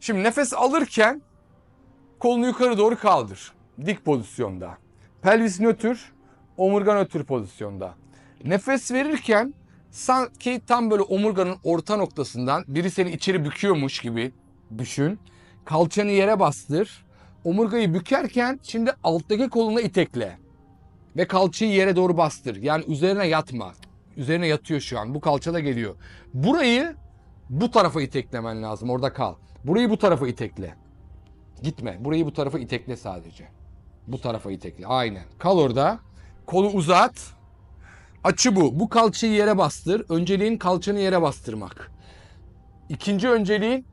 Şimdi nefes alırken kolunu yukarı doğru kaldır. Dik pozisyonda. Pelvis nötr, omurga nötr pozisyonda. Nefes verirken sanki tam böyle omurganın orta noktasından biri seni içeri büküyormuş gibi düşün. Kalçanı yere bastır. Omurgayı bükerken şimdi alttaki koluna itekle. Ve kalçayı yere doğru bastır. Yani üzerine yatma. Üzerine yatıyor şu an. Bu kalçada geliyor. Burayı bu tarafa iteklemen lazım. Orada kal. Burayı bu tarafa itekle. Gitme. Burayı bu tarafa itekle sadece. Bu tarafa itekle. Aynen. Kal orada. Kolu uzat. Açı bu. Bu kalçayı yere bastır. Önceliğin kalçanı yere bastırmak. İkinci önceliğin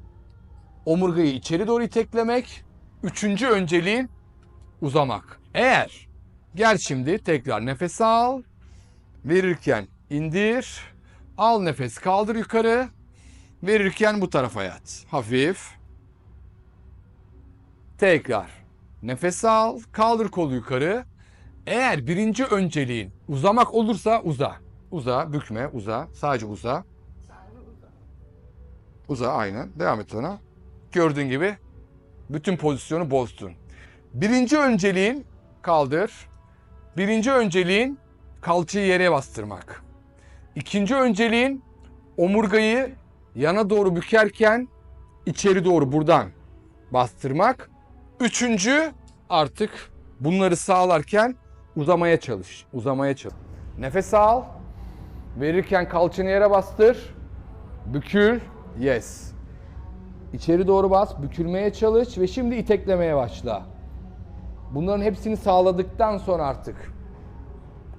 omurgayı içeri doğru iteklemek. Üçüncü önceliğin uzamak. Eğer gel şimdi tekrar nefes al. Verirken indir. Al nefes kaldır yukarı. Verirken bu tarafa yat. Hafif. Tekrar. Nefes al. Kaldır kolu yukarı. Eğer birinci önceliğin uzamak olursa uza. Uza, bükme, uza. Sadece uza. Uza aynen. Devam et sana. Gördüğün gibi bütün pozisyonu bozdun. Birinci önceliğin kaldır. Birinci önceliğin kalçayı yere bastırmak. İkinci önceliğin omurgayı yana doğru bükerken içeri doğru buradan bastırmak. Üçüncü artık bunları sağlarken uzamaya çalış. Uzamaya çalış. Nefes al. Verirken kalçanı yere bastır. Bükül. Yes. İçeri doğru bas, bükülmeye çalış ve şimdi iteklemeye başla. Bunların hepsini sağladıktan sonra artık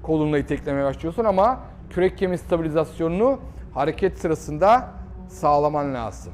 kolunla iteklemeye başlıyorsun ama kürek kemiği stabilizasyonunu hareket sırasında sağlaman lazım.